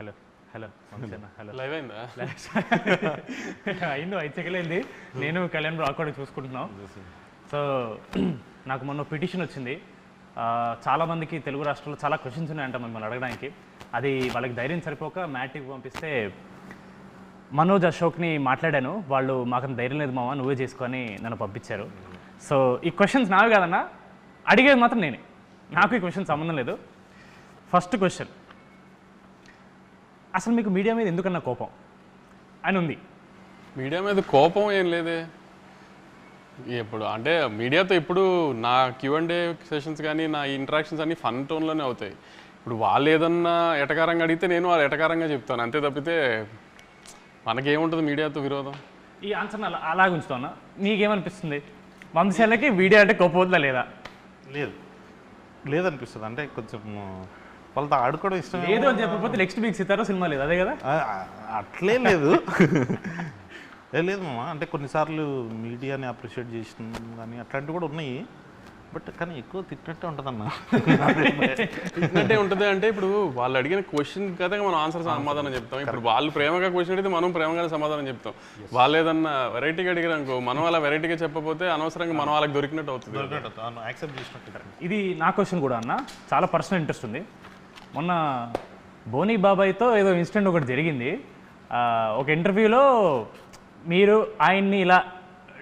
Hello hello hello. Live అయిందా? అయింది ఐదు సెకండ్ అయింది నేను కళ్యాణ్ బ్రో అక్కడ చూసుకుంటున్నాం. సో నాకు మొన్న పిటిషన్ వచ్చింది. ఆ, చాలా మందికి తెలుగు రాష్ట్రాల్లో చాలా క్వశ్చన్స్ ఉన్నాయంట మిమ్మల్ని అడగడానికి. అది వాళ్ళకి ధైర్యం సరిపోక మ్యాట్కి పంపిస్తే మనోజ్ అశోక్ని మాట్లాడాను. వాళ్ళు మాకు ధైర్యం లేదు మామ నువ్వే చేసుకొని నన్ను పంపించారు. సో ఈ క్వశ్చన్స్ నావి కాదన్నా అడిగేది మాత్రం నేనే. నాకు ఈ క్వశ్చన్ సంబంధం లేదు. ఫస్ట్ క్వశ్చన్ అసలు మీకు మీడియా మీద ఎందుకన్నా కోపం? అని ఉంది. మీడియా మీద కోపం ఏం లేదే. ఇప్పుడు అంటే మీడియాతో ఇప్పుడు నా క్యూ అండ్ డే సెషన్స్ కానీ నా ఇంటరాక్షన్స్ అన్ని ఫన్ టోన్లోనే అవుతాయి. ఇప్పుడు వాళ్ళు ఏదన్నా ఎటకారంగా అడిగితే నేను వాళ్ళు ఎటకారంగా చెప్తాను. అంతే తప్పితే మనకేముంటుంది మీడియాతో విరోధం? ఈ ఆన్సర్ అలా అలాగే ఉంచుతాను నీకేమనిపిస్తుంది? వంశీలకి వీడియో అంటే కోపం వద్దా లేదా? లేదు. లేదనిపిస్తుంది. అంటే కొంచెం వాళ్ళతో ఆడుకోవడం ఇష్టం లేదు అని చెప్పకపోతే నెక్స్ట్ వీక్ సితారో సినిమా లేదు. అదే కదా? అట్లే లేదు. ఏ లేదు మామ. అంటే కొన్నిసార్లు మీడియాని అప్రిషియేట్ చేసిన కానీ అట్లాంటివి కూడా ఉన్నాయి. బట్ కానీ ఎక్కువ తిట్టినట్టే ఉంటుందన్న. అంటే ఉంటుంది అంటే ఇప్పుడు వాళ్ళు అడిగిన క్వశ్చన్ కదా మనం ఆన్సర్ సమాధానం చెప్తాం. ఇప్పుడు వాళ్ళు ప్రేమగా క్వశ్చన్ అడిగితే మనం ప్రేమగానే సమాధానం చెప్తాం. వాళ్ళు ఏదన్నా వెరైటీగా అడిగారు అనుకో మనం అలా వెరైటీగా చెప్పకపోతే అనవసరంగా మనం వాళ్ళకి దొరికినట్టు అవుతుంది. యాక్సెప్ట్ చేసినట్టు ఇది నా క్వశ్చన్ కూడా అన్న. చాలా పర్సనల్ ఇంట్రెస్ట్ ఉంది. మొన్న బోనీ బాబాయ్తో ఏదో ఇన్సిడెంట్ ఒకటి జరిగింది. ఒక ఇంటర్వ్యూలో మీరు ఆయన్ని ఇలా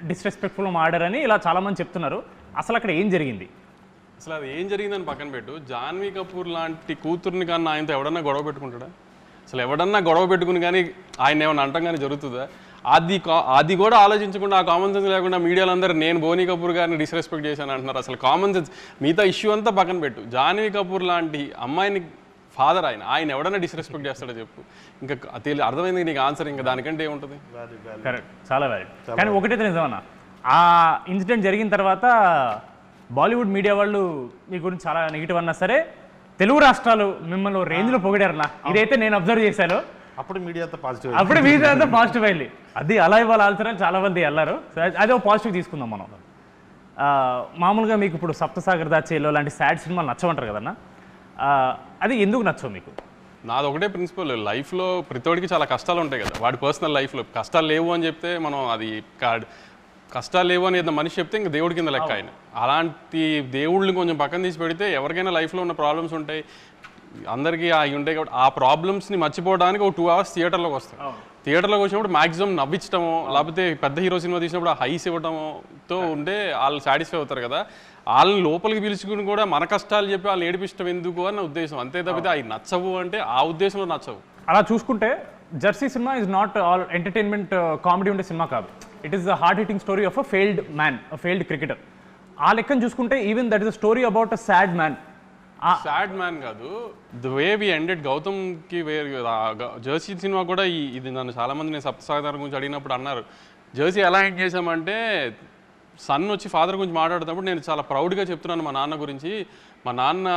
డిస్రెస్పెక్ట్ఫుల్ మాడారని ఇలా చాలామంది చెప్తున్నారు. అసలు అక్కడ ఏం జరిగింది? అసలు అది ఏం జరిగిందని పక్కన పెట్టు. జాన్వీ కపూర్ లాంటి కూతుర్ని కానీ ఆయనతో ఎవడన్నా గొడవ పెట్టుకుంటాడా? అసలు ఎవడన్నా గొడవ పెట్టుకుని కానీ ఆయన ఏమైనా అంటాం కానీ జరుగుతుందా? అది కా- అది కూడా ఆలోచించకుండా ఆ కామన్ సెన్స్ లేకుండా మీడియాలో అందరూ నేను బోనీ కపూర్ గారిని డిస్రెస్పెక్ట్ చేశాను అంటున్నారు. అసలు కామన్ సెన్స్ మిగతా ఇష్యూ అంతా పక్కన పెట్టు. జాన్వీ కపూర్ లాంటి అమ్మాయిని ఫాదర్ ఆయన ఆయన ఎవడన్నా డిస్రెస్పెక్ట్ చేస్తాడో చెప్పు. ఇంకా అర్థమైంది నీకు ఆన్సర్ ఇంకా దానికంటే ఏముంటుంది? కరెక్ట్ చాలా వ్యాలిడ్ కానీ ఒకటైతే నిజమన్నా ఆ ఇన్సిడెంట్ జరిగిన తర్వాత బాలీవుడ్ మీడియా వాళ్ళు మీ గురించి చాలా నెగిటివ్ అన్నా సరే తెలుగు రాష్ట్రాలు మిమ్మల్ని రేంజ్లో పొగిడారన్నా. ఇదైతే నేను అబ్జర్వ్ చేశాను. అప్పుడు మీడియాతో పాజిటివ్ అప్పుడే అంతా పాజిటివ్ అయింది. అది అలా ఇవ్వాలి ఆల్సరని చాలా మంది వెళ్ళారు సో అది- అదే పాజిటివ్ తీసుకుందాం మనం. ఆ, మామూలుగా మీకు ఇప్పుడు సప్తసాగర్ దాచేలో లాంటి సాడ్ సినిమాలు నచ్చమంటారు కదన్నా? అది ఎందుకు నచ్చవు మీకు? నాది ఒకటే ప్రిన్సిపల్ లైఫ్లో ప్రతివాడికి చాలా కష్టాలు ఉంటాయి కదా. వాడి పర్సనల్ లైఫ్లో కష్టాలు లేవు అని చెప్తే మనం అది కా- కష్టాలు లేవు అని ఏదైనా మనిషి చెప్తే ఇంక దేవుడి కింద లెక్క ఆయన. అలాంటి దేవుళ్ళని కొంచెం పక్కన తీసి పెడితే ఎవరికైనా లైఫ్లో ఉన్న ప్రాబ్లమ్స్ ఉంటాయి. అందరికీ అవి ఉంటాయి కాబట్టి ఆ ప్రాబ్లమ్స్ని మర్చిపోవడానికి ఒక టూ అవర్స్ థియేటర్లోకి వస్తాం. థియేటర్లోకి వచ్చినప్పుడు మాక్సిమం నవ్వించడమో లేకపోతే పెద్ద హీరో సినిమా తీసినప్పుడు ఆ హైస్ ఇవ్వడమోతో ఉంటే వాళ్ళు సాటిస్ఫై అవుతారు కదా. వాళ్ళని లోపలికి పిలుచుకుని కూడా మన కష్టాలు చెప్పి వాళ్ళు ఏడిపించడం ఎందుకు అని నా ఉద్దేశం. అంతే తప్పితే అవి నచ్చవు అంటే ఆ ఉద్దేశంలో నచ్చవు. అలా చూసుకుంటే jersey cinema is not all entertainment comedy ఉండే సినిమా కాదు. It is the heart hitting story of a failed man a failed cricketer ఆ లెక్కను చూసుకుంటే even that is a story about a sad man sad man కాదు. The way we ended గౌతమ్కి వేరు Jersey cinema కూడా ఇది నన్ను చాలా మంది నేను సప్తసాగర్ గురించి అడిగినప్పుడు అన్నారు. జర్సీ ఎలా ఎండ్ చేసామంటే సన్ వచ్చి ఫాదర్ గురించి మాట్లాడుతున్నప్పుడు నేను చాలా ప్రౌడ్గా చెప్తున్నాను మా నాన్న గురించి. మా నాన్న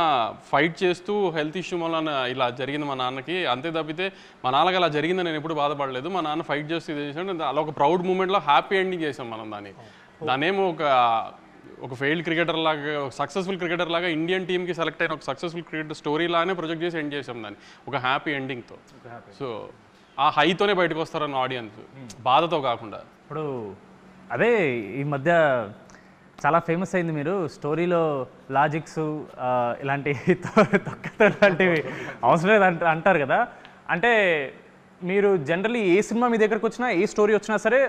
ఫైట్ చేస్తూ హెల్త్ ఇష్యూ వలన ఇలా జరిగింది మా నాన్నకి. అంతే తప్పితే మా నాన్నకి అలా జరిగిందని నేను ఎప్పుడు బాధపడలేదు. మా నాన్న ఫైట్ చేస్తూ ఇది చేశాడు. అలా ఒక ప్రౌడ్ మూమెంట్లో హ్యాపీ ఎండింగ్ చేసాం మనం దాన్ని. దానేమో ఒక ఒక ఫెయిల్డ్ క్రికెటర్ లాగా సక్సెస్ఫుల్ క్రికెటర్ లాగా ఇండియన్ టీమ్కి సెలెక్ట్ అయిన ఒక సక్సెస్ఫుల్ క్రికెటర్ స్టోరీ లానే ప్రొజెక్ట్ చేసి ఎండ్ చేసాం దాన్ని. ఒక హ్యాపీ ఎండింగ్తో. సో ఆ హైతోనే బయటకు వస్తారన్న ఆడియన్స్ బాధతో కాకుండా. ఇప్పుడు అదే ఈ మధ్య చాలా ఫేమస్ అయింది మీరు. స్టోరీలో లాజిక్స్ ఇలాంటి తొక్కతో లాంటివి అవసరం లేదు అంట అంటారు కదా. అంటే మీరు జనరల్లీ ఏ సినిమా మీ దగ్గరకు వచ్చినా ఏ స్టోరీ వచ్చినా సరే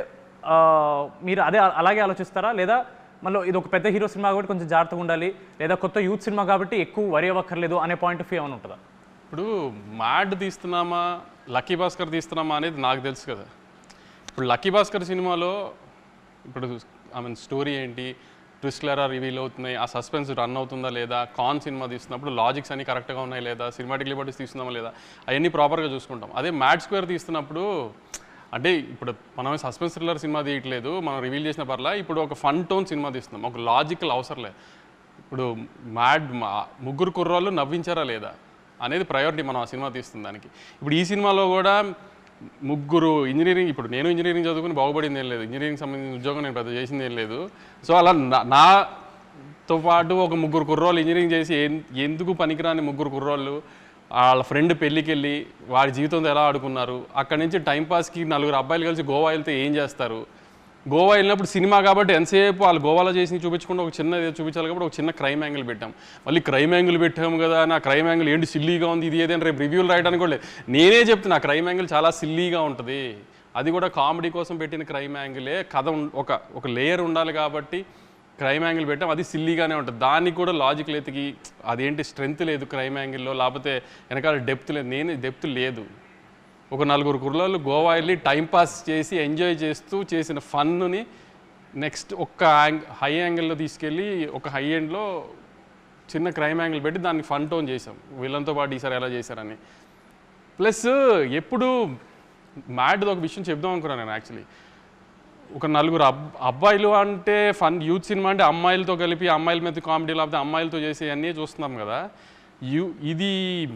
మీరు అదే అలాగే ఆలోచిస్తారా? లేదా మళ్ళీ ఇది ఒక పెద్ద హీరో సినిమా కాబట్టి కొంచెం జాగ్రత్తగా ఉండాలి. లేదా కొత్త యూత్ సినిమా కాబట్టి ఎక్కువ వరి అవ్వక్కర్లేదు అనే పాయింట్ ఆఫ్ వ్యూ ఏమైనా ఉంటుందా? ఇప్పుడు మ్యాడ్ తీస్తున్నామా లక్కీ భాస్కర్ తీస్తున్నామా అనేది నాకు తెలుసు కదా. ఇప్పుడు లక్కీ భాస్కర్ సినిమాలో ఇప్పుడు ఐ మీన్ స్టోరీ ఏంటి? ట్విస్ట్లు ఎలా రివీల్ అవుతున్నాయి? ఆ సస్పెన్స్ రన్ అవుతుందా లేదా? కాన్ సినిమా తీస్తున్నప్పుడు లాజిక్స్ అన్ని కరెక్ట్గా ఉన్నాయి లేదా? సినిమాటిక్ లిబర్టీస్ తీస్తున్నామా లేదా? అవన్నీ ప్రాపర్గా చూసుకుంటాం. అదే మ్యాట్ స్క్వేర్ తీస్తున్నప్పుడు అంటే ఇప్పుడు మనం సస్పెన్స్ థ్రిల్లర్ సినిమా తీయట్లేదు మనం రివీల్ చేసిన పర్లా ఇప్పుడు ఒక ఫన్ టోన్ సినిమా తీస్తున్నాం. ఒక లాజికల్ అవసరం లేదు. ఇప్పుడు మ్యాడ్ మా- ముగ్గురు కుర్రాళ్ళు నవ్వించారా లేదా? అనేది ప్రయారిటీ మనం ఆ సినిమా తీస్తుంది దానికి. ఇప్పుడు ఈ సినిమాలో కూడా ముగ్గురు ఇంజనీరింగ్ ఇప్పుడు నేను ఇంజనీరింగ్ చదువుకుని బాగుపడింది ఏం లేదు. ఇంజనీరింగ్ సంబంధించిన ఉద్యోగం నేను పెద్ద చేసింది ఏం లేదు. సో అలా నా- నాతో పాటు ఒక ముగ్గురు కుర్రోళ్ళు ఇంజనీరింగ్ చేసి ఎందుకు పనికిరాని ముగ్గురు కుర్రోళ్ళు వాళ్ళ ఫ్రెండ్ పెళ్ళికి వెళ్ళి వాడి జీవితంతో ఎలా ఆడుకున్నారు అక్కడి నుంచి టైంపాస్కి నలుగురు అబ్బాయిలు కలిసి గోవా వెళ్తే ఏం చేస్తారు గోవా వెళ్ళినప్పుడు సినిమా కాబట్టి ఎంతసేపు వాళ్ళు గోవాలో చేసి చూపించకుండా ఒక చిన్న చూపించాలి కాబట్టి ఒక చిన్న క్రైమ్ యాంగిల్ పెట్టాం. మళ్ళీ క్రైమ్ యాంగిల్ పెట్టాము కదా నా క్రైమ్ యాంగిల్ ఏంటి సిల్లీగా ఉంది ఇది ఏదైనా రేపు రివ్యూలు రాయడానికి కూడా లేదు. నేనే చెప్తున్నా క్రైమ్ యాంగిల్ చాలా సిల్లీగా ఉంటుంది. అది కూడా కామెడీ కోసం పెట్టిన క్రైమ్ యాంగిలే కథ ఒక ఒక లేయర్ ఉండాలి కాబట్టి క్రైమ్ యాంగిల్ పెట్టాం అది సిల్లీగానే ఉంటుంది. దానికి కూడా లాజిక్ ఎతికి అదేంటి స్ట్రెంత్ లేదు క్రైమ్ యాంగిల్లో లేకపోతే వెనకాల డెప్త్ లేదు. నేను డెప్త్ లేదు. ఒక నలుగురు కుర్రాళ్ళు గోవా వెళ్ళి టైంపాస్ చేసి ఎంజాయ్ చేస్తూ చేసిన ఫన్నుని నెక్స్ట్ ఒక్క యాంగ్ హై యాంగిల్లో తీసుకెళ్ళి ఒక హై ఎండ్లో చిన్న క్రైమ్ యాంగిల్ పెట్టి దాన్ని ఫన్ టోన్ చేసాం వీళ్ళంతో పాటు ఈసారి ఎలా చేశారని. ప్లస్ ఎప్పుడు మ్యాడ్ ఒక విషయం చెప్దాం అనుకున్నాను నేను యాక్చువల్లీ. ఒక నలుగురు అబ్ అబ్బాయిలు అంటే ఫన్ యూత్ సినిమా అంటే అమ్మాయిలతో కలిపి అమ్మాయిల మీద కామెడీ లేకపోతే అమ్మాయిలతో చేసే అన్నీ చూస్తున్నాం కదా. యూ ఇది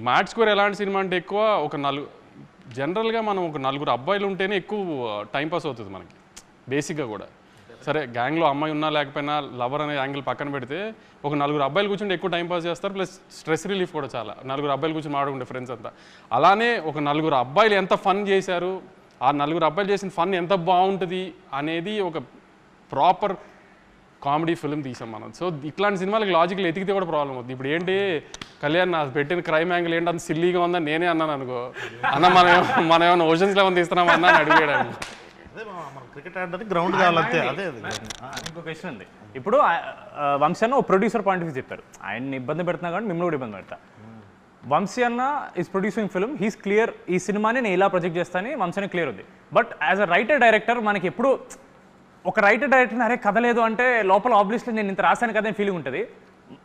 మ్యాట్ స్కోర్ ఎలాంటి సినిమా అంటే ఎక్కువ ఒక నలుగు జనరల్గా మనం ఒక నలుగురు అబ్బాయిలు ఉంటేనే ఎక్కువ టైంపాస్ అవుతుంది మనకి. బేసిక్గా కూడా. సరే గ్యాంగ్లో అమ్మాయి ఉన్నా లేకపోయినా లవర్ అనే యాంగిల్ పక్కన పెడితే ఒక నలుగురు అబ్బాయిలు కూర్చుంటే ఎక్కువ టైం పాస్ చేస్తారు ప్లస్ స్ట్రెస్ రిలీఫ్ కూడా చాలా. నలుగురు అబ్బాయిలు కూర్చొని ఆడుకుంటే ఫ్రెండ్స్ అంతా. అలానే ఒక నలుగురు అబ్బాయిలు ఎంత ఫన్ చేశారు ఆ నలుగురు అబ్బాయిలు చేసిన ఫన్ ఎంత బాగుంటుంది అనేది ఒక ప్రాపర్ కామెడీ ఫిల్మ్ తీసాం మనం. సో ఇట్లాంటి సినిమాలకు లాజికల్ ఎతికితే కూడా ప్రాబ్లం అవుతుంది ఇప్పుడు ఏంటి కళ్యాణ్ నా పెట్టిన క్రైమ్ యాంగిల్ ఏంటి అంత సిల్లీగా ఉందని నేనే అన్నాను అనుకో. అన్న మనం మనం ఏమైనా ఓషన్స్ లెవెన్ తీస్తున్నాం అన్న అని అడిగాడు ఆయన. అదే మా- మన క్రికెట్ ఆడడానికి గ్రౌండ్ కావాలంతే అదే ఇంకో క్వశ్చన్ ఉంది. ఇప్పుడు వంశీ అన్న ఒక ప్రొడ్యూసర్ పాయింట్ ఆఫ్ చెప్పారు. ఆయన్ని ఇబ్బంది పెడుతున్నా కానీ మిమ్మల్ని కూడా ఇబ్బంది పెడతా. వంశీ అన్న is producing film he's clear ఈ సినిమాని నేను ఇలా ప్రొజెక్ట్ చేస్తానని వంశీ క్లియర్ ఉంది. But as a writer director మనకి ఎప్పుడు ఒక రైటర్ డైరెక్టర్ అరే కథ లేదు అంటే లోపల ఆబ్వియస్లీ నేను ఇంత రాశాను కదా ఫీలింగ్ ఉంటుంది.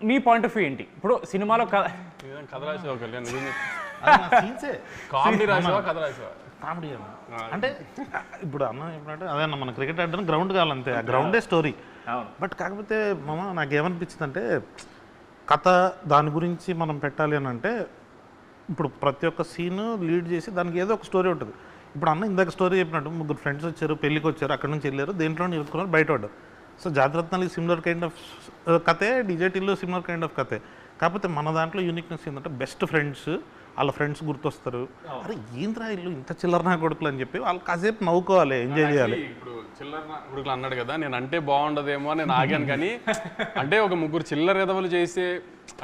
మీ పాయింట్ ఆఫ్ వ్యూ ఏంటి? ఇప్పుడు సినిమాలో కథ కామెడీ అంటే ఇప్పుడు అన్న చెప్పినట్టు అదే అన్న మన క్రికెట్ ఆడడానికి గ్రౌండ్ కావాలంతే. ఆ గ్రౌండే స్టోరీ అవును. బట్ కాకపోతే మామ నాకు ఏమనిపించింది అంటే కథ దాని గురించి మనం పెట్టాలి అని అంటే ఇప్పుడు ప్రతి ఒక్క సీన్ లీడ్ చేసి దానికి ఏదో ఒక స్టోరీ ఉంటుంది. ఇప్పుడు అన్న ఇందాక స్టోరీ చెప్పినట్టు ముగ్గురు ఫ్రెండ్స్ వచ్చారు పెళ్ళికి వచ్చారు అక్కడ నుంచి వెళ్ళారు దేంట్లో ఇరుక్కున్నారు బయట పడ్డారు so Jathiratnalu similar kind of కథే డిజేటీలో సిమిలర్ కైండ్ ఆఫ్ కథే. కాకపోతే మన దాంట్లో యూనిక్నెస్ ఏంటంటే బెస్ట్ ఫ్రెండ్స్ వాళ్ళ ఫ్రెండ్స్ గుర్తొస్తారు. అరే ఏంద్రా ఇల్లు ఇంత చిల్లర నా కొడుకులు అని చెప్పి వాళ్ళు కాసేపు నవ్వుకోవాలి ఎంజాయ్ చేయాలి. ఇప్పుడు చిల్లర కొడుకులు అన్నాడు కదా నేను అంటే బాగుండదేమో అని నేను ఆగాను కానీ అంటే ఒక ముగ్గురు చిల్లర ఎదవలు చేసే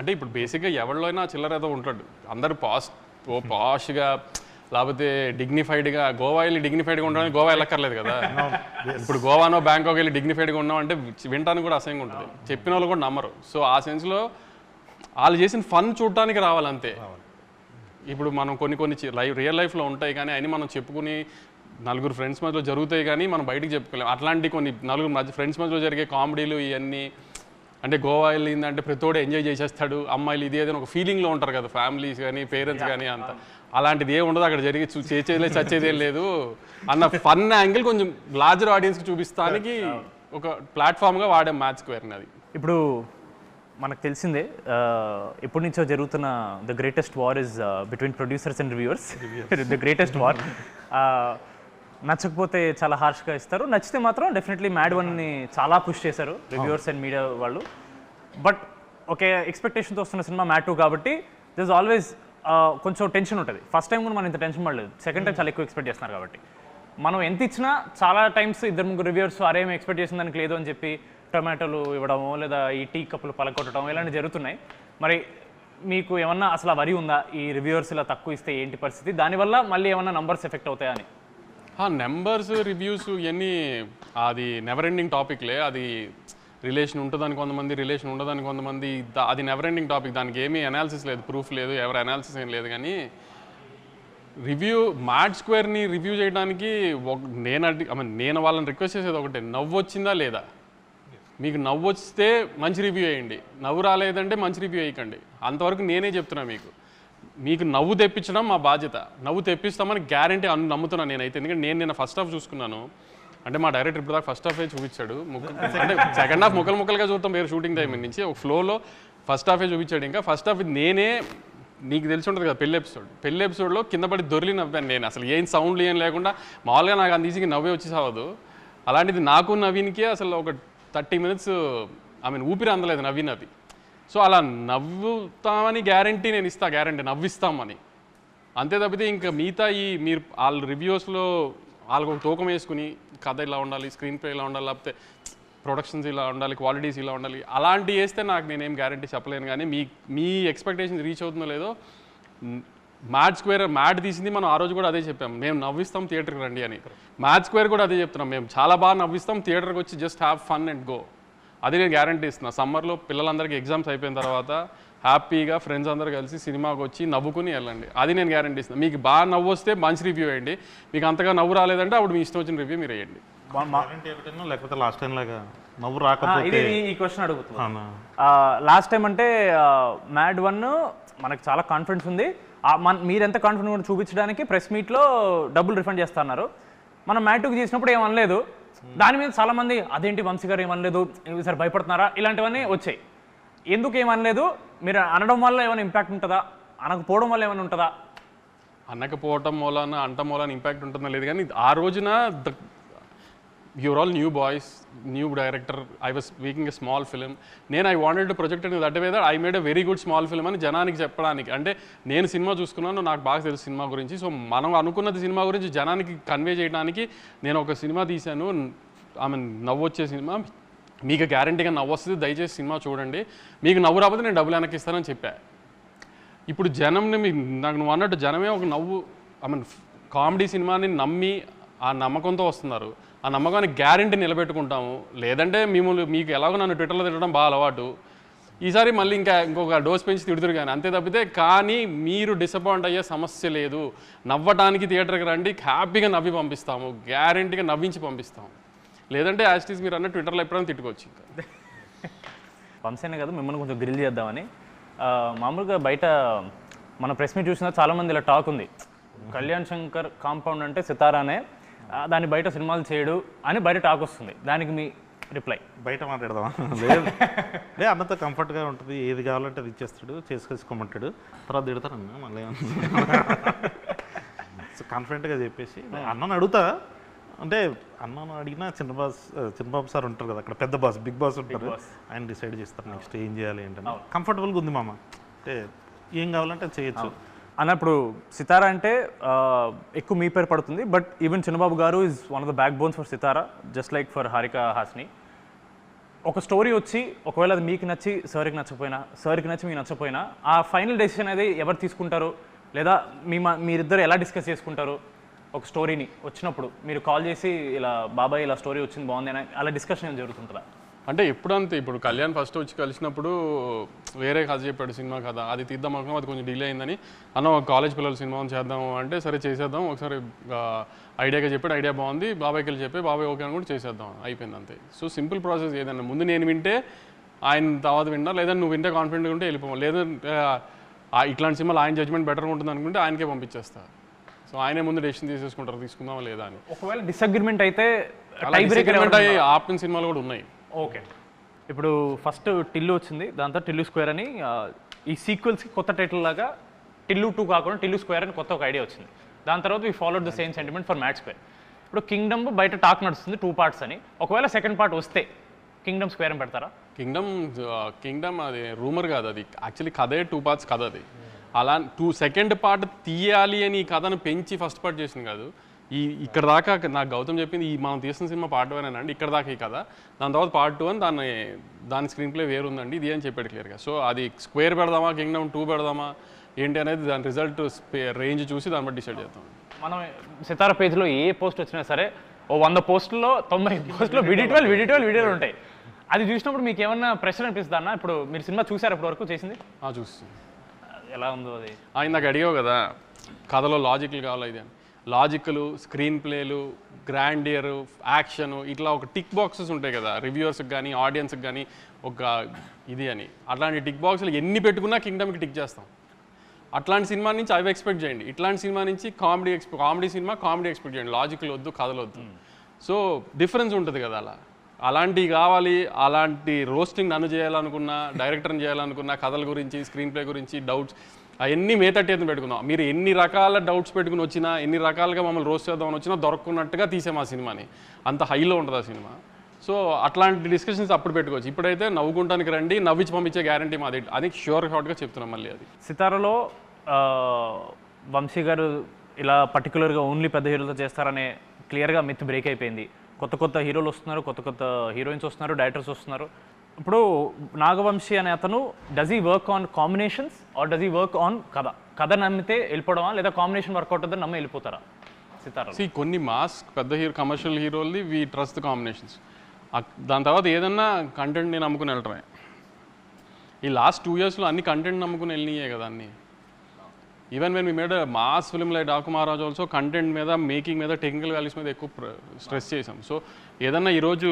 అంటే ఇప్పుడు బేసిక్గా ఎవరిలో అయినా చిల్లర ఎదవ ఉంటాడు. అందరూ పాస్ ఓ పాష్గా లేకపోతే డిగ్నిఫైడ్గా గోవా వెళ్ళి డిగ్నిఫైడ్గా ఉండడానికి గోవా వెళ్ళక్కర్లేదు కదా. ఇప్పుడు గోవానో బ్యాంకాక్ వెళ్ళి డిగ్నిఫైడ్గా ఉన్నాం అంటే వినటానికి కూడా అసహ్యంగా ఉంటుంది. చెప్పిన వాళ్ళు కూడా నమ్మరు. సో ఆ సెన్స్లో వాళ్ళు చేసిన ఫన్ చూడటానికి రావాలంతే. ఇప్పుడు మనం కొన్ని కొన్ని లైఫ్ రియల్ లైఫ్లో ఉంటాయి కానీ అన్ని మనం చెప్పుకుని నలుగురు ఫ్రెండ్స్ మధ్యలో జరుగుతాయి కానీ మనం బయటికి చెప్పుకోలేం. అట్లాంటి కొన్ని నలుగురు మధ్య ఫ్రెండ్స్ మధ్యలో జరిగే కామెడీలు ఇవన్నీ అంటే గోవా వెళ్ళిందంటే ప్రతోడు ఎంజాయ్ చేసేస్తాడు. అమ్మాయిలు ఇది ఏదైనా ఒక ఫీలింగ్లో ఉంటారు కదా ఫ్యామిలీస్ కానీ పేరెంట్స్ కానీ అంత. అలాంటిది ఏ ఉండదు అక్కడ జరిగి చేసేదే చచ్చేదే లేదు. అన్న ఫన్ యాంగిల్ కొంచెం లార్జర్ ఆడియన్స్కి చూపిస్తానికి ఒక ప్లాట్ఫామ్గా వాడే మ్యాచ్ స్క్వేర్ని అది. ఇప్పుడు మనకు తెలిసిందే ఎప్పటి నుంచో జరుగుతున్న the greatest war is between producers and reviewers the greatest war నచ్చకపోతే చాలా హార్ష్గా ఇస్తారు. నచ్చితే మాత్రం డెఫినెట్లీ మ్యాడ్ వన్ని చాలా పుష్ చేశారు రివ్యూవర్స్ అండ్ మీడియా వాళ్ళు. బట్ ఒకే ఎక్స్పెక్టేషన్తో వస్తున్న సినిమా మ్యాట్ టూ కాబట్టి దిస్ ఆల్వేస్ కొంచెం టెన్షన్ ఉంటుంది. ఫస్ట్ టైం కూడా మనం ఇంత టెన్షన్ పడలేదు. సెకండ్ టైం చాలా ఎక్కువ ఎక్స్పెక్ట్ చేస్తున్నారు కాబట్టి. మనం ఎంత ఇచ్చినా చాలా టైమ్స్ ఇద్దరు ముగ్గురు రివ్యూర్స్ అరేం ఎక్స్పెక్ట్ చేసిన దానికి లేదు అని చెప్పి టొమాటోలు ఇవ్వడమో లేదా ఈ టీ కప్పులు పలకొట్టడం ఇలాంటివి జరుగుతున్నాయి. మరి మీకు ఏమన్నా అసలు వరి ఉందా? ఈ రివ్యూవర్స్ ఇలా తక్కువ ఇస్తే ఏంటి పరిస్థితి? దానివల్ల మళ్ళీ ఏమన్నా నంబర్స్ ఎఫెక్ట్ అవుతాయని నెంబర్స్ రివ్యూస్ ఇవన్నీ అది నెవర్ ఎండింగ్ టాపిక్లే అది రిలేషన్ ఉంటుందని కొంతమంది రిలేషన్ ఉండదని కొంతమంది అది నెవర్ ఎండింగ్ టాపిక్ దానికి ఏమీ అనాలిసిస్ లేదు ప్రూఫ్ లేదు ఎవరి అనాలిసిస్ ఏం లేదు. కానీ రివ్యూ మ్యాట్ స్క్వేర్ని రివ్యూ చేయడానికి ఒక- నేను అడి నేను వాళ్ళని రిక్వెస్ట్ చేసేది ఒకటే. నవ్వు వచ్చిందా లేదా? మీకు నవ్వు వస్తే మంచి రివ్యూ వేయండి. నవ్వు రాలేదంటే మంచి రివ్యూ వేయకండి. అంతవరకు నేనే చెప్తున్నా మీకు. మీకు నవ్వు తెప్పించడం మా బాధ్యత. నవ్వు తెప్పిస్తామని గ్యారంటీ అను నమ్ముతున్నాను నేనైతే. ఎందుకంటే నేను నిన్న ఫస్ట్ హాఫ్ చూసుకున్నాను. అంటే మా డైరెక్టర్ ఇప్పుడు దాకా ఫస్ట్ హాఫే చూపించాడు. అంటే సెకండ్ హాఫ్ ముక్కలు ముక్కలుగా చూస్తాం వేరే షూటింగ్ టైం నుంచి. ఒక ఫ్లోలో ఫస్ట్ హాఫే చూపించాడు ఇంకా. ఫస్ట్ హాఫ్ నేనే నీకు తెలిసి ఉంటుంది కదా పెళ్ళి ఎపిసోడ్ పెళ్ళి ఎపిసోడ్లో కింద పడి దొరికి నవ్వాను నేను. అసలు ఏం సౌండ్ ఏం లేకుండా మామూలుగా నాకు అంత ఈజీగా నవ్వే వచ్చి సావదు అలాంటిది నాకు నవీన్కి అసలు ఒక థర్టీ మినిట్స్ ఐ మీన్ ఊపిరి అందలేదు నవీన్ అది. సో అలా నవ్వుతామని గ్యారంటీ నేను ఇస్తా గ్యారంటీ నవ్విస్తామని. అంతే తప్పితే ఇంకా మిగతా ఈ మీరు వాళ్ళ రివ్యూస్లో వాళ్ళకు ఒక తూకం వేసుకుని కథ ఇలా ఉండాలి స్క్రీన్ ప్లే ఇలా ఉండాలి లేకపోతే ప్రొడక్షన్స్ ఇలా ఉండాలి క్వాలిటీస్ ఇలా ఉండాలి అలాంటివి వేస్తే నాకు నేనేం గ్యారంటీ చెప్పలేను కానీ మీ మీ ఎక్స్పెక్టేషన్స్ రీచ్ అవుతుందో లేదో మ్యాట్ స్క్వేర్ మ్యాట్ తీసింది మనం ఆ రోజు కూడా అదే చెప్పాం. మేము నవ్విస్తాం థియేటర్కి రండి అని. మ్యాట్ స్క్వేర్ కూడా అదే చెప్తున్నాం. మేము చాలా బాగా నవ్విస్తాం థియేటర్కి వచ్చి just have fun and go అది నేను గ్యారంటీ ఇస్తున్నా. సమ్మర్లో పిల్లలందరికీ ఎగ్జామ్స్ అయిపోయిన తర్వాత హ్యాపీగా ఫ్రెండ్స్ అందరు కలిసి సినిమాకి వచ్చి నవ్వుకుని వెళ్ళండి. అది నేను గ్యారంటీ ఇస్తున్నాను మీకు బాగా నవ్వు వస్తే మంచి రివ్యూ వేయండి. మీకు అంతగా నవ్వు రాలేదంటే అప్పుడు మీ ఇష్టం వచ్చిన రివ్యూ మీరు వేయండి. లేకపోతే లాస్ట్ టైం లాగా నవ్వు రాకపోతే ఈ- క్వశ్చన్ అడుగుతున్నా? లాస్ట్ టైం అంటే మ్యాడ్ వన్ మనకు చాలా కాన్ఫిడెన్స్ ఉంది. ఆ, మన మీరు ఎంత కాన్ఫిడెంట్ చూపించడానికి ప్రెస్ మీట్లో డబ్బులు రిఫండ్ చేస్తున్నారు. మనం మ్యాడ్ టూకి చేసినప్పుడు ఏమనలేదు Hmm. దాని మీద చాలా మంది అదేంటి వంశీ గారు ఏమనలేదు? ఈసారి భయపడుతున్నారా? ఇలాంటివన్నీ వచ్చాయి. ఎందుకు ఏమనలేదు? మీరు అనడం వల్ల ఏమైనా ఇంపాక్ట్ ఉంటుందా? అనకపోవడం వల్ల ఏమైనా ఉంటుందా? అనకపోవటం మూలన అంటం మూలన ఇంపాక్ట్ ఉంటుందో లేదు కానీ ఆ రోజున the your all new boys new director I was making a small film నేను I wanted to project in that way that I made a very good small film అని జనానికి చెప్పడానికి. అంటే నేను సినిమా చూసుకున్నాను నాకు బాగా తెలుసు సినిమా గురించి. సో మనం అనుకున్నది సినిమా గురించి జనానికి కన్వే చేయడానికి నేను ఒక సినిమా తీశాను. ఐ మీన్ నవ్వు వచ్చే సినిమా. మీకు గ్యారంటీగా నవ్వు వస్తుంది దయచేసి సినిమా చూడండి. మీకు నవ్వు రాకపోతే నేను డబ్బులు వెనక్కి ఇస్తానని చెప్పా. ఇప్పుడు జనంని మీ నాకు నువ్వు అన్నట్టు జనమే ఒక నవ్వు ఐ మీన్ కామెడీ సినిమాని నమ్మి ఆ నమ్మకంతో వస్తున్నారు. ఆ నమ్మకాన్ని గ్యారంటీ నిలబెట్టుకుంటాము. లేదంటే మిమ్మల్ని మీకు ఎలాగో నన్ను ట్విట్టర్లో తిట్టడం బాగా అలవాటు. ఈసారి మళ్ళీ ఇంకా ఇంకొక డోస్ పెంచి తిడుతురు కానీ అంతే తప్పితే కానీ మీరు డిసప్పాయింట్ అయ్యే సమస్య లేదు. నవ్వటానికి థియేటర్కి రండి హ్యాపీగా నవ్వి పంపిస్తాము. గ్యారంటీగా నవ్వించి పంపిస్తాము. లేదంటే యాస్టీస్ మీరు అన్న ట్విట్టర్లో ఎప్పుడైనా తిట్టుకోవచ్చు ఇంకా. వంశీనే కదా మిమ్మల్ని కొంచెం గ్రిల్ చేద్దామని. మామూలుగా బయట మన ప్రెస్ మీట్ చూసినా చాలామంది ఇలా టాక్ ఉంది. కళ్యాణ్ శంకర్ కాంపౌండ్ అంటే సితారానే దాన్ని బయట సినిమాలు చేయడు అని బయట టాక్ వస్తుంది. దానికి మీ రిప్లై. బయట మాట్లాడదామా? లేదు. లే అన్నతో కంఫర్ట్గా ఉంటుంది. ఏది కావాలంటే అది ఇచ్చేస్తాడు చేసుకొచ్చుకోమంటాడు. తర్వాత తిడతారన్న మళ్ళీ సో కాన్ఫిడెంట్గా చెప్పేసి అన్నను అడుగుతా. అంటే అన్నను అడిగినా చిన్న బాస్ చిన్నబాబు సార్ ఉంటారు కదా అక్కడ పెద్ద బాస్ బిగ్ బాస్ ఉంటారు. ఆయన డిసైడ్ చేస్తారు నెక్స్ట్ ఏం చేయాలి ఏంటని కంఫర్టబుల్గా ఉంది మామ. అంటే ఏం కావాలంటే అది చేయొచ్చు. అన్నప్పుడు సితారా అంటే ఎక్కువ మీ పేరు పడుతుంది but even Chinna Babu garu is one of the backbones for Sitara just like for Harika Haasini. ఒక స్టోరీ వచ్చి ఒకవేళ అది మీకు నచ్చి సార్కి నచ్చకపోయినా సార్కి నచ్చి మీకు నచ్చకపోయినా ఆ ఫైనల్ డెసిషన్ అనేది ఎవరు తీసుకుంటారు? లేదా మీ మీరిద్దరు ఎలా డిస్కస్ చేసుకుంటారు? ఒక స్టోరీని వచ్చినప్పుడు మీరు కాల్ చేసి ఇలా బాబాయ్ ఇలా స్టోరీ వచ్చింది బాగుంది అని అలా డిస్కషన్ ఏం జరుగుతుంటుందా? అంటే ఎప్పుడు అంతే ఇప్పుడు కళ్యాణ్ ఫస్ట్ వచ్చి కలిసినప్పుడు వేరే కథ చెప్పాడు సినిమా కథ. అది తీద్దాం అనుకున్నాం అది కొంచెం డిలే అయిందని. అన్న ఒక కాలేజ్ పిల్లల సినిమా చేద్దాం అంటే సరే చేసేద్దాం ఒకసారి ఐడియాగా చెప్పాడు ఐడియా బాగుంది బాబాయ్కి వెళ్ళి చెప్పి బాబాయ్ ఓకే అనుకుంటే చేసేద్దాం అయిపోయింది అంతే. సో సింపుల్ ప్రాసెస్ ఏదన్నా. ముందు నేను వింటే ఆయన తర్వాత విన్నా లేదా నువ్వు వింటే కాన్ఫిడెంట్గా ఉంటే వెళ్ళిపోవాలి. లేదంటే ఆ, ఇట్లాంటి సినిమాలు ఆయన జడ్జ్మెంట్ బెటర్గా ఉంటుంది అనుకుంటే ఆయనకే పంపించేస్తా. సో ఆయనే ముందు డెసిషన్ తీసేసుకుంటారు తీసుకుందామా లేదా అని. ఒకవేళ డిసగ్రిమెంట్ అయితే ఆపిన సినిమాలు కూడా ఉన్నాయి. ఓకే. ఇప్పుడు ఫస్ట్ టిల్లు వచ్చింది. దాంతో టిల్లు స్క్వేర్ అని ఈ సీక్వెల్స్కి కొత్త టైటిల్ లాగా టిల్లు టూ కాకుండా టిల్లు స్క్వేర్ అని కొత్త ఒక ఐడియా వచ్చింది. దాని తర్వాత we follow the same sentiment for Mad Square. ఇప్పుడు కింగ్డమ్ బయట టాక్ నడుస్తుంది టూ పార్ట్స్ అని. ఒకవేళ సెకండ్ పార్ట్ వస్తే కింగ్డమ్ స్క్వేర్ అని పెడతారా? కింగ్డమ్ కింగ్డమ్ అది రూమర్ కాదు అది. యాక్చువల్లీ కథే టూ పార్ట్స్ కథ అది. అలా టూ సెకండ్ పార్ట్ తీయాలి అని ఈ కథను పెంచి ఫస్ట్ పార్ట్ చేసింది కాదు. ఈ ఇక్కడ దాకా నాకు గౌతమ్ చెప్పింది ఈ మనం తీసిన సినిమా పార్ట్ వన్ అండి ఇక్కడ దాకా ఈ కథ. దాని తర్వాత పార్ట్ టూ అని దాన్ని దాని స్క్రీన్ ప్లే వేరు ఉందండి ఇది అని చెప్పాడు క్లియర్గా సో అది స్క్వేర్ పెడదామా కింగ్డమ్ టూ పెడదామా ఏంటి అనేది దాని రిజల్ట్ రేంజ్ చూసి దాన్ని బట్టి డిసైడ్ చేస్తాం మనం సితార పేజ్లో ఏ పోస్ట్ వచ్చినా సరే ఓ వంద పోస్టుల్లో తొంభై పోస్టులో విడి ట్వెల్వ్ విడి ట్వెల్వ్ వీడియోలు ఉంటాయి. అది చూసినప్పుడు మీకు ఏమన్నా ప్రెషర్ అనిపిస్తుందా అన్న? ఇప్పుడు మీరు సినిమా చూసారు ఇప్పటి వరకు చేసింది? ఆ, చూసి ఎలా ఉందో అది? ఆయన నాకు అడిగావు కదా కథలో లాజిక్లు కావాలి ఇది అని. లాజిక్లు స్క్రీన్ ప్లేలు గ్రాండియర్ యాక్షన్ ఇట్లా ఒక టిక్ బాక్సెస్ ఉంటాయి కదా రివ్యూవర్స్కి కానీ ఆడియన్స్కి కానీ ఒక ఇది అని. అట్లాంటి టిక్ బాక్స్లు ఎన్ని పెట్టుకున్నా కింగ్డమ్కి టిక్ చేస్తాం. అట్లాంటి సినిమా నుంచి అవి ఎక్స్పెక్ట్ చేయండి. ఇట్లాంటి సినిమా నుంచి comedy expect comedy cinema comedy expect చేయండి. లాజిక్లు వద్దు కథలు వద్దు సో డిఫరెన్స్ ఉంటుంది కదా అలా. అలాంటివి కావాలి అలాంటి రోస్టింగ్ నన్ను చేయాలనుకున్నా డైరెక్టర్ని చేయాలనుకున్నా కథల గురించి స్క్రీన్ ప్లే గురించి డౌట్స్. అవన్నీ మేతట్టేది పెట్టుకున్నాం మీరు ఎన్ని రకాల డౌట్స్ పెట్టుకుని వచ్చినా ఎన్ని రకాలుగా మమ్మల్ని రోస్ట్ చేద్దామని వచ్చినా దొరకకున్నట్టుగా తీసాం ఆ సినిమాని. అంత హైలో ఉంటుంది ఆ సినిమా. సో అట్లాంటి డిస్కషన్స్ అప్పుడు పెట్టుకోవచ్చు. ఇప్పుడైతే నవ్వుకుంటానికి రండి నవ్వించి పంపించే గ్యారంటీ మాది. అది షూర్ షార్ట్గా చెప్తున్నాం మళ్ళీ అది. సితారలో వంశీ గారు ఇలా పర్టికులర్గా ఓన్లీ పెద్ద హీరోలతో చేస్తారనే క్లియర్గా మిత్ బ్రేక్ అయిపోయింది. కొత్త కొత్త హీరోలు వస్తున్నారు కొత్త కొత్త హీరోయిన్స్ వస్తున్నారు డైరెక్టర్స్ వస్తున్నారు. ఇప్పుడు నాగవంశీ అనే అతను does he work on combinations or does he work on కథ? కథ నమ్మితే వెళ్ళిపోవడమా లేదా కాంబినేషన్ వర్కౌట్ అవుతుందని నమ్మి వెళ్ళిపోతారా? సితారా See, కొన్ని మాస్ పెద్ద హీరో కమర్షియల్ హీరోల్ది వి ట్రస్ట్ కాంబినేషన్స్ దాని తర్వాత ఏదన్నా కంటెంట్ని నమ్ముకుని వెళ్ళటమే. ఈ లాస్ట్ టూ ఇయర్స్లో అన్ని కంటెంట్ నమ్ముకుని వెళ్ళినాయే కదా అన్ని. Even when me made mass film like Daaku Maharaaj also content మీద మేకింగ్ మీద టెక్నికల్ వాల్యూస్ మీద ఎక్కువ స్ట్రెస్ చేసాం సో ఏదన్నా ఈరోజు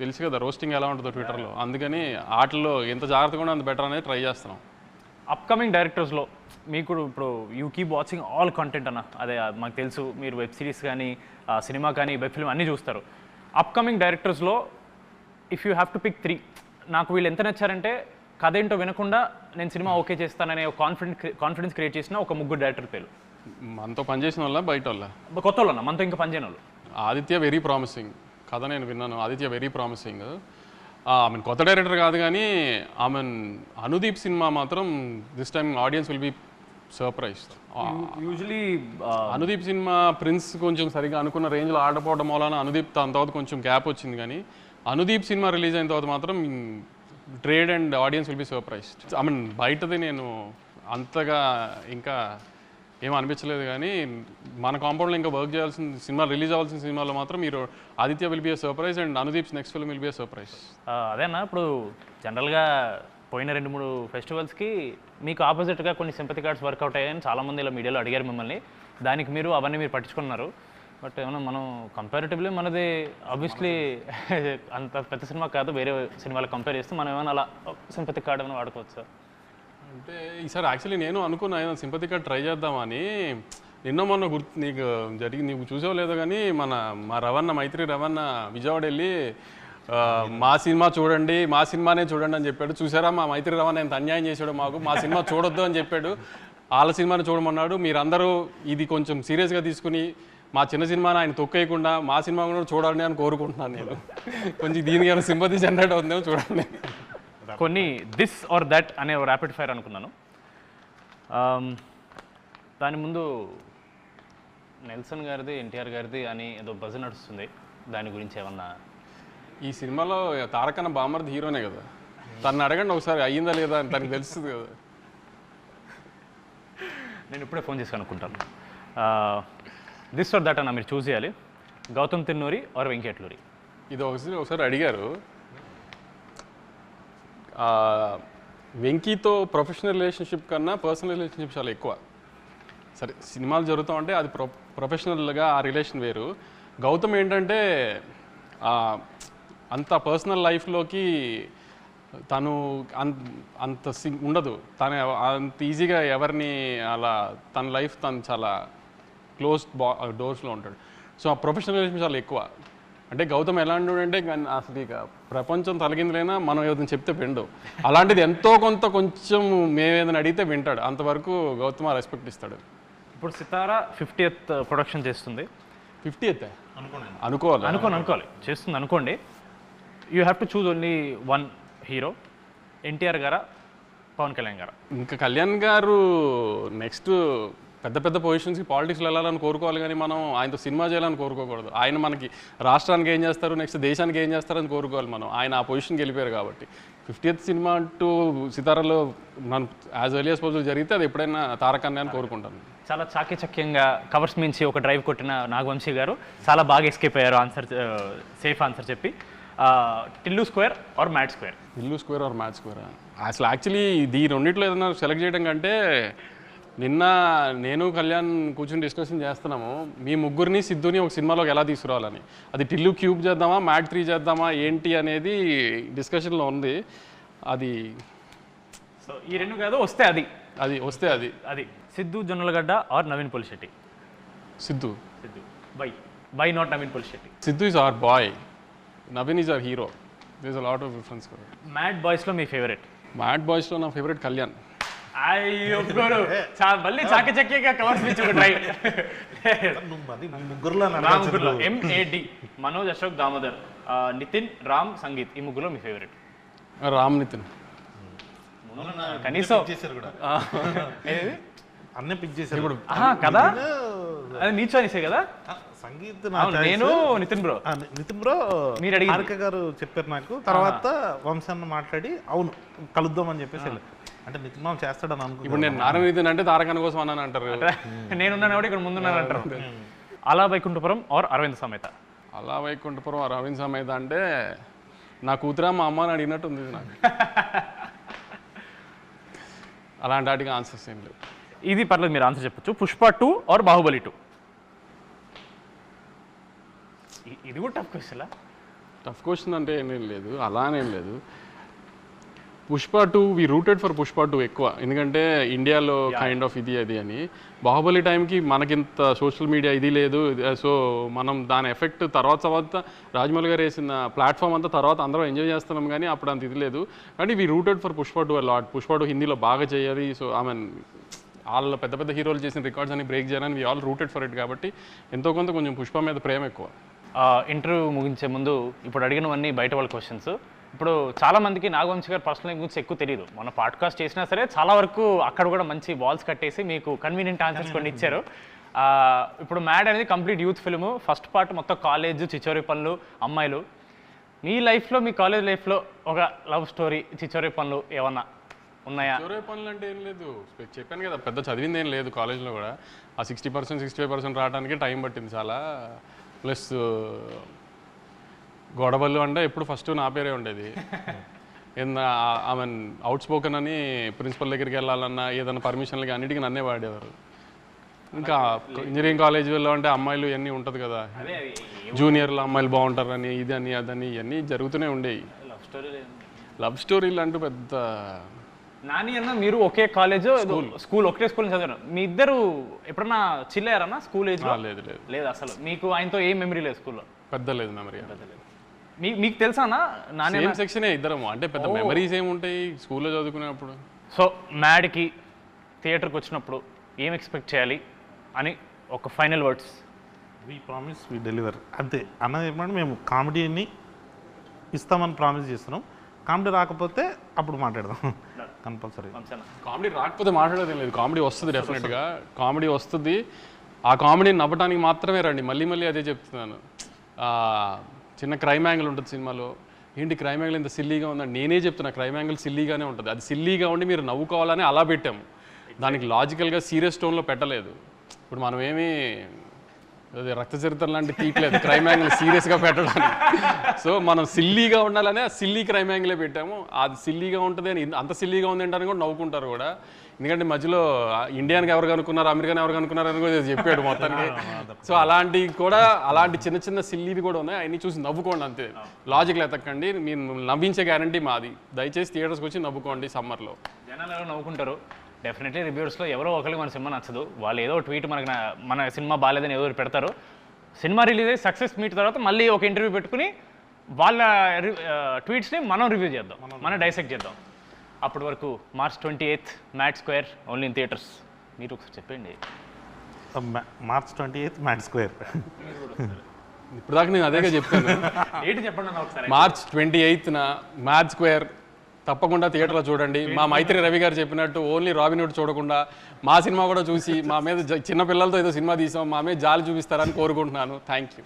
తెలుసు కదా రోస్టింగ్ ఎలా ఉంటుందో ట్విట్టర్లో అందుకని ఆటల్లో ఎంత జాగ్రత్తగా ఉంటే అంత బెటర్ అనేది ట్రై చేస్తున్నాం. అప్కమింగ్ డైరెక్టర్స్లో మీకు ఇప్పుడు you keep watching all content అన్న. అదే మాకు తెలుసు మీరు వెబ్ సిరీస్ కానీ సినిమా కానీ వెబ్ ఫిల్మ్ అన్నీ చూస్తారు. అప్కమింగ్ డైరెక్టర్స్లో if you have to pick three నాకు వీళ్ళు ఎంత నచ్చారంటే కథ ఏంటో వినకుండా నేను సినిమా ఓకే చేస్తాననే ఒక కాన్ఫిడెంట్ కాన్ఫిడెన్స్ క్రియేట్ చేసిన ఒక ముగ్గురు డైరెక్టర్ పేరు. మనతో పనిచేసిన వాళ్ళ బయట వాళ్ళ కొత్త వాళ్ళు అన్న మనతో ఇంకా పనిచేయని వాళ్ళు. ఆదిత్య వెరీ ప్రామిసింగ్ కథ నేను విన్నాను. ఆదిత్య వెరీ ప్రామిసింగ్ ఆమె కొత్త డైరెక్టర్ కాదు కానీ ఆమె అనుదీప్ సినిమా మాత్రం this time audience will be surprise usually Anudeep cinema Prince కొంచెం సరిగా అనుకున్న రేంజ్లో ఆడపోవడం వలన అనుదీప్ దాని తర్వాత కొంచెం గ్యాప్ వచ్చింది కానీ అనుదీప్ సినిమా రిలీజ్ అయిన తర్వాత మాత్రం trade and audience will be surprise I mean బయటది నేను అంతగా ఇంకా ఏం అనిపించలేదు కానీ మన కాంపౌండ్లో ఇంకా వర్క్ చేయాల్సిన సినిమా రిలీజ్ అవ్వాల్సిన సినిమాలో మాత్రం మీరు Aditya will be surprise and Anudeep's next film will be surprise అదేనా ఇప్పుడు జనరల్గా పోయిన రెండు మూడు ఫెస్టివల్స్కి మీకు ఆపోజిట్గా కొన్ని సింపతి కార్డ్స్ వర్కౌట్ అయ్యాయని చాలామంది ఇలా మీడియాలో అడిగారు మిమ్మల్ని. దానికి మీరు అవన్నీ మీరు పట్టించుకున్నారు. బట్ ఏమన్నా మనం కంపారిటివ్లీ మనది ఆబ్వియస్లీ అంత పెద్ద సినిమా కాదు వేరే సినిమాలు కంపేర్ చేస్తే మనం ఏమైనా అలా సింపతి కార్డ్ ఏమైనా వాడుకోవచ్చు? అంటే ఈసారి యాక్చువల్లీ నేను అనుకున్నా ఏదైనా సింపతిగా ట్రై చేద్దామని. నిన్న మొన్న గుర్తు నీకు జరిగి నీకు చూసావు లేదో కానీ మన మా రవణ మైత్రి రవణ విజయవాడ వెళ్ళి మా సినిమా చూడండి మా సినిమానే చూడండి అని చెప్పాడు. చూసారా మా మైత్రి రవణ ఎంత అన్యాయం చేశాడు మాకు? మా సినిమా చూడొద్దు అని చెప్పాడు. వాళ్ళ సినిమాని చూడమన్నాడు. మీరందరూ ఇది కొంచెం సీరియస్గా తీసుకుని మా చిన్న సినిమాని ఆయన తొక్కేయకుండా మా సినిమా కూడా చూడాలని అని కోరుకుంటున్నాను నేను. కొంచెం దీనికి ఏమైనా సింపతి జనరేట్ అవుతుందేమో చూడండి. కొన్ని దిస్ ఆర్ దట్ అనే ర్యాపిడ్ ఫైర్ అనుకున్నాను. Um, దాని ముందు నెల్సన్ గారిది ఎన్టీఆర్ గారిది అని ఏదో బజ్ నడుస్తుంది. దాని గురించి ఏమన్నా ఈ సినిమాలో తారకన్న బామర్ది హీరోనే కదా. తను అడగండి ఒకసారి అయ్యిందా లేదా అని తనకు తెలుస్తుంది కదా. నేను ఇప్పుడే ఫోన్ చేసి అనుకుంటాను దిస్ ఆర్ దట్ అన్న మీరు చూస్ చేయాలి. గౌతమ్ తిన్నూరి ఆర్ వెంకటలూరి ఇది ఒకసారి ఒకసారి అడిగారు. వెంకీతో ప్రొఫెషనల్ రిలేషన్షిప్ కన్నా పర్సనల్ రిలేషన్షిప్ చాలా ఎక్కువ. సరే సినిమాలు జరుగుతూ ఉంటే అది ప్రొ ప్రొఫెషనల్గా ఆ రిలేషన్ వేరు. గౌతమ్ ఏంటంటే అంత పర్సనల్ లైఫ్లోకి తను అంత అంత సి ఉండదు. తను అంత ఈజీగా ఎవరిని అలా తన లైఫ్ తను చాలా క్లోజ్ బా డోర్స్లో ఉంటాడు. సో ఆ ప్రొఫెషనల్ రిలేషన్ చాలా ఎక్కువ. అంటే గౌతమ్ ఎలాంటి అంటే అసలు ఇక ప్రపంచం తలగిందులైనా మనం ఏదైనా చెప్తే విండు అలాంటిది ఎంతో కొంత కొంచెం మేము ఏదైనా అడిగితే వింటాడు. అంతవరకు గౌతమ్ రెస్పెక్ట్ ఇస్తాడు. ఇప్పుడు సితారా ఫిఫ్టీయత్ ప్రొడక్షన్ చేస్తుంది. ఫిఫ్టీ అయితే అనుకోవాలి? అనుకోని అనుకోవాలి. చేస్తుంది అనుకోండి. You have to choose only one hero NTR గారా? పవన్ కళ్యాణ్ గారా? ఇంకా కళ్యాణ్ గారు నెక్స్ట్ పెద్ద పెద్ద పొజిషన్స్కి పాలిటిక్స్లో వెళ్ళాలని కోరుకోవాలి కానీ మనం ఆయనతో సినిమా చేయాలని కోరుకోకూడదు. ఆయన మనకి రాష్ట్రానికి ఏం చేస్తారు నెక్స్ట్ దేశానికి ఏం చేస్తారని కోరుకోవాలి మనం. ఆయన ఆ పొజిషన్కి వెళ్ళిపోయారు కాబట్టి. ఫిఫ్టీయత్ సినిమా అంటూ సితారాలో మనం యాజ్ ఎర్లీ యాజ్ పాసిబుల్ జరిగితే అది ఎప్పుడైనా తారకన్య అని కోరుకుంటాను. చాలా చాకచక్యంగా కవర్స్ మించి ఒక డ్రైవ్ కొట్టిన నాగవంశీ గారు చాలా బాగా ఎస్కేప్ అయ్యారు ఆన్సర్ సేఫ్ ఆన్సర్ చెప్పి. Tillu Square or Mad Square ఇల్లు స్క్వేర్ ఆర్ మ్యాచ్ స్క్వేర్ అసలు యాక్చువల్లీ ఈ రెండిట్లో ఏదైనా సెలెక్ట్ చేయడం కంటే నిన్న నేను కళ్యాణ్ కూర్చొని డిస్కషన్ చేస్తున్నాము. మీ ముగ్గురిని సిద్ధుని ఒక సినిమాలోకి ఎలా తీసుకురావాలని? అది టిల్లు క్యూబ్ చేద్దామా మ్యాట్ త్రీ చేద్దామా ఏంటి అనేది డిస్కషన్లో ఉంది. అది సో ఈ రెండు కాదు వస్తే అది. అది వస్తే అది. అది. Siddhu Jonnalagadda or Naveen Polishetty? Siddhu. Siddhu. Bye bye not Naveen Polishetty? Siddhu is our boy Naveen is our hero this a lot of difference mad బాయ్స్లో మీ ఫేవరెట్ మ్యాట్ బాయ్స్లో నా ఫేవరెట్ కళ్యాణ్. అయ్యో గురు. మళ్ళీ చాకచక్యంగా కవర్స్ అది మీ ముగ్గురులో నా ముగ్గురులో ఎంఏడి మనోజ్ అశోక్ దామోదర్ నితిన్ రామ్ సంగీత్ ఈ ముగ్గులో మీ ఫేవరెట్ రామ్ నితిన్. కనీసం చేశారు కూడా. ఏది? అన్నీ పిక్ చేశారు. ఇప్పుడు కదా? అది నీ చాయిసే కదా? సంగీత్. నేను నితిన్ బ్రో. నితిన్ బ్రో మీరు. హారిక గారు చెప్పారు నాకు. తర్వాత వంశాన్ని మాట్లాడి అవును కలుద్దాం అని చెప్పేసి వెళ్ళారు. అంటే మామ చేస్తాడని ఇప్పుడు అనుకున్నాను నేను నారాయణ నితిన్ అంటే తారకన్న కోసం అన్నాను అంటారు. నేనున్నాను కూడా ఇక్కడ ముందున్నాను అంటారు. అలా వైకుంఠపురం ఆర్ అరవింద్ సమేత? అలా వైకుంఠపురం అరవింద్ సమేత అంటే నా కూతురా మా అమ్మ అని అడిగినట్టు ఉంది ఇది నాకు. అలాంటి వాటికి ఆన్సర్స్ ఏం లేవు. ఇది పర్లేదు మీరు ఆన్సర్ చెప్పొచ్చు. Pushpa two or Baahubali two ఇది కూడా టఫ్ క్వశ్చన్ టఫ్ క్వశ్చన్ అంటే ఏమేం లేదు. అలానేం లేదు. Pushpa two we rooted for Pushpa two ఎక్కువ. ఎందుకంటే ఇండియాలో కైండ్ ఆఫ్ ఇది అది అని. బాహుబలి టైంకి మనకింత సోషల్ మీడియా ఇది లేదు. సో మనం దాని ఎఫెక్ట్ తర్వాత తర్వాత రాజమౌళి గారు వేసిన ప్లాట్ఫామ్ అంతా తర్వాత అందరం ఎంజాయ్ చేస్తున్నాం కానీ అప్పుడు అంత ఇది లేదు. కానీ we rooted for Pushpa two lot Pushpa two హిందీలో బాగా చేయాలి. సో ఐ మీన్ వాళ్ళ పెద్ద పెద్ద హీరోలు చేసిన రికార్డ్స్ అని బ్రేక్ చేయాలని we all rooted for it కాబట్టి ఎంతో కొంత కొంచెం పుష్ప మీద ప్రేమ ఎక్కువ. ఇంటర్వ్యూ ముగించే ముందు ఇప్పుడు అడిగినవన్నీ బయట వాళ్ళ క్వశ్చన్స్ ఇప్పుడు చాలా మందికి నాగవంశి గారు పర్సనల్ గురించి ఎక్కువ తెలియదు మన పాడ్కాస్ట్ చేసినా సరే చాలా వరకు అక్కడ కూడా మంచి వాల్స్ కట్టేసి మీకు కన్వీనియంట్ ఆన్సర్స్ కొన్ని ఇచ్చారు. ఆ, ఇప్పుడు మ్యాడ్ అనేది complete youth film first part మొత్తం కాలేజ్ చిచోరి పనులు అమ్మాయిలు. మీ లైఫ్లో మీ కాలేజ్ లైఫ్లో ఒక లవ్ స్టోరీ చిచోరి పనులు ఏమన్నా ఉన్నాయా? చొరవ పనులు అంటే ఏం లేదు. చెప్పాను కదా పెద్ద చదివింది ఏం లేదు కాలేజ్లో కూడా. ఆ sixty percent sixty five percent రావడానికి టైం పట్టింది చాలా. ప్లస్ గొడవలు అంటే ఎప్పుడు ఫస్ట్ నా పేరే ఉండేది. మీన్ అవుట్ స్పోకెన్ అని ప్రిన్సిపల్ దగ్గరికి వెళ్ళాలన్నా ఏదైనా పర్మిషన్లకి అన్నిటికీ నన్నే వాడేవారు. ఇంకా ఇంజనీరింగ్ కాలేజీలో అంటే అమ్మాయిలు ఇవన్నీ ఉంటుంది కదా. జూనియర్లు అమ్మాయిలు బాగుంటారని ఇది అని అదని ఇవన్నీ జరుగుతూనే ఉండేవి. లవ్ స్టోరీ లవ్ స్టోరీలు అంటూ పెద్ద నాని అన్న మీరు ఒకే కాలేజ్ స్కూల్ ఒకటే స్కూల్ చదివారు. మీ ఇద్దరు ఎప్పుడన్నా చిల్లారన్నా స్కూల్ ఏజ్ లేదు లేదు. లేదు అసలు. మీకు ఆయనతో ఏం మెమరీ లేదు స్కూల్లో పెద్ద లేదు మెమరీ మీ మీకు తెలుసా అన్న? నాని సేమ్ సెక్షనే ఇద్దరము. అంటే పెద్ద మెమరీస్ ఏముంటాయి స్కూల్లో చదువుకునేప్పుడు సో మ్యాడ్కి థియేటర్కి వచ్చినప్పుడు ఏం ఎక్స్పెక్ట్ చేయాలి అని ఒక final words we promise we deliver అంతే. అన్నది ఏమంటే మేము కామెడీని ఇస్తామని ప్రామిస్ చేస్తున్నాం. కామెడీ రాకపోతే అప్పుడు మాట్లాడదాం. కంపల్సరీ కామెడీ రాకపోతే మాట్లాడేది లేదు. కామెడీ వస్తుంది డెఫినెట్గా కామెడీ వస్తుంది. ఆ కామెడీని నవ్వడానికి మాత్రమే రండి. మళ్ళీ మళ్ళీ అదే చెప్తున్నాను. ఆ, చిన్న క్రైమ్ యాంగిల్ ఉంటుంది సినిమాలో. ఏంటి క్రైమ్ యాంగిల్ ఇంత సిల్లీగా ఉందని? నేనే చెప్తున్నా క్రైమ్ యాంగిల్ సిల్లీగానే ఉంటుంది. అది సిల్లీగా ఉండి మీరు నవ్వుకోవాలని అలా పెట్టాము. దానికి లాజికల్గా సీరియస్ టోన్లో పెట్టలేదు. ఇప్పుడు మనం ఏమీ అదే రక్త చరిత్ర లాంటి తీయట్లేదు క్రైమ్ యాంగిల్ సీరియస్గా పెట్టడానికి. సో మనం సిల్లీగా ఉండాలనే సిల్లీ క్రైమ్ యాంగిలే పెట్టాము. అది సిల్లీగా ఉంటుంది అని అంత సిల్లీగా ఉంది అంటారని కూడా నవ్వుకుంటారు కూడా. ఎందుకంటే మధ్యలో ఇండియానికి ఎవరు కనుక్కున్నారు అమెరికాని ఎవరు కనుక్కున్నారు అని కూడా చెప్పాడు మొత్తానికి. సో అలాంటి కూడా అలాంటి చిన్న చిన్న సిల్లీవి కూడా ఉన్నాయి. అవన్నీ చూసి నవ్వుకోండి అంతే. లాజిక్లు ఎతకండి. మీరు నవ్వించే గ్యారంటీ మాది. దయచేసి థియేటర్స్కి వచ్చి నవ్వుకోండి సమ్మర్లో జనాలు ఎవరో నవ్వుకుంటారు? డెఫినెట్లీ రివ్యూస్లో ఎవరో ఒకరికి మన సినిమా నచ్చదు. వాళ్ళు ఏదో ట్వీట్ మనకి మన సినిమా బాగాలేదని ఏదో ఒకటి పెడతారు. సినిమా రిలీజ్ అయ్యి సక్సెస్ మీట్ తర్వాత మళ్ళీ ఒక ఇంటర్వ్యూ పెట్టుకుని వాళ్ళ ట్వీట్స్ని మనం రివ్యూ చేద్దాం. మనం డైసెక్ట్ చేద్దాం. అప్పటి వరకు March twenty eighth Mad Square only in theatres. మీరు ఒకసారి చెప్పండి. March twenty eighth Mad Square. ఇప్పుడు దాకా నేను అదేగా చెప్పాను. ఏంటి చెప్పండి ఒకసారి. మార్చ్ ట్వంటీ ఎయిత్న మ్యాథ్ స్క్వేర్. తప్పకుండా థియేటర్లో చూడండి. మా మైత్రి రవి గారు చెప్పినట్టు ఓన్లీ రాబిన్హుడ్ చూడకుండా మా సినిమా కూడా చూసి మా మీద జ- చిన్న పిల్లలతో ఏదో సినిమా తీసాం మా మీద జాలి చూపిస్తారని కోరుకుంటున్నాను. Thank you